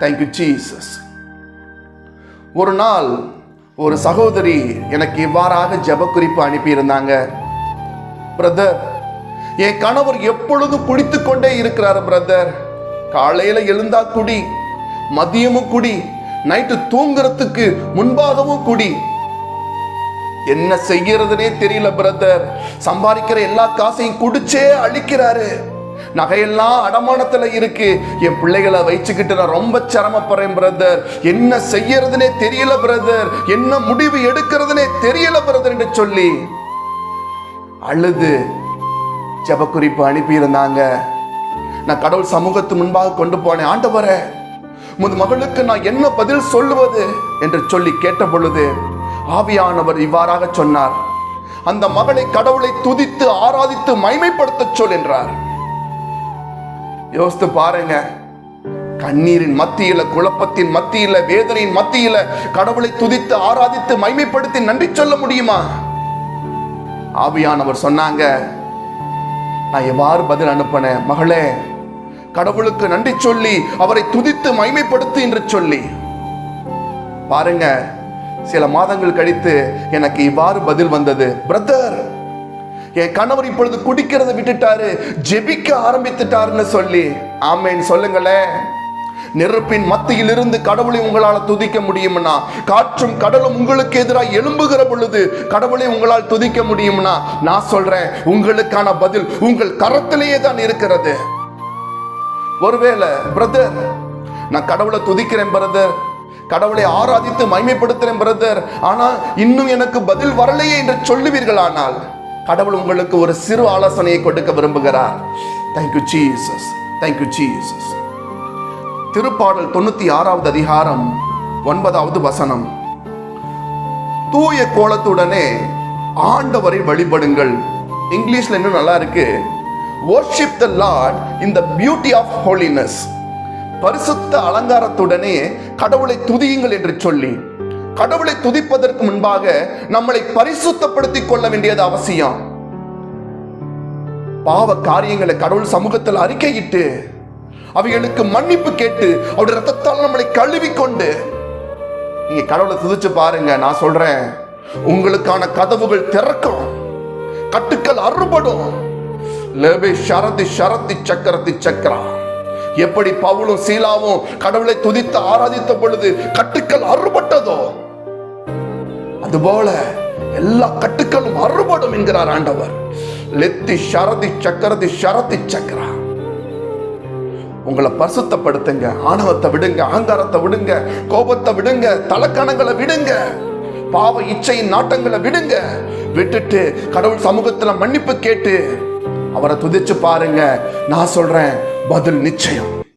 Thank you Jesus ஒரு நாள் ஒரு சகோதரி எனக்கு இவ்வாறாக ஜெப குறிப்பு அனுப்பியிருந்தாங்க. பிரதர் என் கணவர் எப்பொழுதும் குடித்துக்கொண்டே இருக்கிறார் பிரதர் காலையில எழுந்தா குடி மதியமும் குடி நைட்டு தூங்குறதுக்கு முன்பாகவும் குடி. என்ன செய்யறதுனே தெரியல பிரதர் சம்பாதிக்கிற எல்லா காசையும் குடிச்சே அழிக்கிறாரு. நகையெல்லாம் அடமானத்துல இருக்கு. என் பிள்ளைகளை வச்சுக்கிட்டு நான் ரொம்ப சிரமப்படுறேன் பிரதர் என்ன செய்யறதுனே தெரியல பிரதர் என்ன முடிவு எடுக்கிறதுனே தெரியல பிரதர் என்று சொல்லி அழுது. ஜெப குறிப்பு அனுப்பியிருந்தாங்க. நான் கடவுள் சமூகத்து முன்பாக கொண்டு போனேன். ஆண்டவரே உமது மகளுக்கு நான் என்ன பதில் சொல்லுவது என்று சொல்லி கேட்ட பொழுது ஆவியானவர் இவ்வாறாக சொன்னார். அந்த மகளை கடவுளை துதித்து ஆராதித்து மைமைப்படுத்தச் சொல் என்றார். யோசித்து பாருங்க. கண்ணீரின் மத்தியில குழப்பத்தின் மத்தியில வேதனையின் மத்தியில கடவுளை துதித்து ஆராதித்து மைமைப்படுத்தி நன்றி சொல்ல முடியுமா? ஆவியானவர் சொன்னாங்க நான் எவ்வாறு பதில் அனுப்பினேன்? மகளே கடவுளுக்கு நன்றி சொல்லி அவரை துதித்து மைமைப்படுத்து என்று சொல்லி. பாருங்க சில மாதங்கள் கழித்து எனக்கு இவ்வாறு பதில் வந்தது. பிரதர் என் கணவர் இப்பொழுது குடிக்கிறதை விட்டுட்டாரு ஜெபிக்க ஆரம்பித்துட்டாருன்னு சொல்லி. ஆமேன். சொல்லுங்களேன். நெருப்பின் மத்தியிலிருந்து கடவுளை உங்களால் துதிக்க முடியும்னா காற்றும் கடலும் உங்களுக்கு எதிராக எழும்புகிற பொழுது கடவுளை உங்களால் துதிக்க முடியும்னா நான் சொல்றேன் உங்களுக்கான பதில் உங்கள் கரத்திலேயே தான் இருக்கிறது. ஒருவேளை பிரதர் நான் கடவுளை துதிக்கிறேன் பிரதர் கடவுளை ஆராதித்து மைமைப்படுத்துறேன் பிரதர் ஆனால் இன்னும் எனக்கு பதில் வரலையே என்று சொல்லுவீர்கள் ஆனால் கடவுள் உங்களுக்கு ஒரு சிறு ஆலோசனையை கொடுக்க விரும்புகிறார். தேங்க்யூ ஜீசஸ் தேங்க்யூ ஜீசஸ் திருப்பாடல் தொண்ணூத்தி ஆறாவது அதிகாரம் ஒன்பதாவது வசனம். தூய கோலத்துடனே ஆண்டவரை வழிபடுங்கள். இங்கிலீஷ்ல இன்னும் நல்லா இருக்கு. Worship the lord in the beauty of holiness பரிசுத்த அலங்காரத்துடனே கடவுளை துதியுங்கள் என்று சொல்லி. கடவுளை துதிப்பதற்கு முன்பாக நம்மளை பரிசுத்தப்படுத்திக் கொள்ள வேண்டியது அவசியம். பாவ காரியங்களை கடவுள் சமூகத்தில் அறிக்கையிட்டு அவைகளுக்கு மன்னிப்பு கேட்டு அவருடைய ரத்தத்தால் நம்மளை கழுவி கொண்டு நீங்க கடவுளை துதிச்சு பாருங்க நான் சொல்றேன். உங்களுக்கான கதவுகள் திறக்கும் கட்டுக்கள் அறுபடும். லேபே ஷரதி சரதி சக்கரத்தி சக்கரா. எப்படி பவுலும் சீலாவும் கடவுளை துதித்து ஆராதித்த பொழுது கட்டுக்கள் அறுபட்டதோ? அதுபோல எல்லா கட்டுக்களும் அறுபடும் என்கிறார் ஆண்டவர். லெத்தி ஷரதி சக்கரதி சரதி சக்கரா. உங்களை பரிசுத்தப்படுத்துங்க ஆணவத்தை விடுங்க ஆங்காரத்தை விடுங்க கோபத்தை விடுங்க தலக்கணங்களை விடுங்க பாவ இச்சையின் நாட்டங்களை விடுங்க விட்டுட்டு கடவுள் சமூகத்துல மன்னிப்பு கேட்டு அவரை துதிச்சு பாருங்க. நான் சொல்றேன் பதில் நிச்சயம்.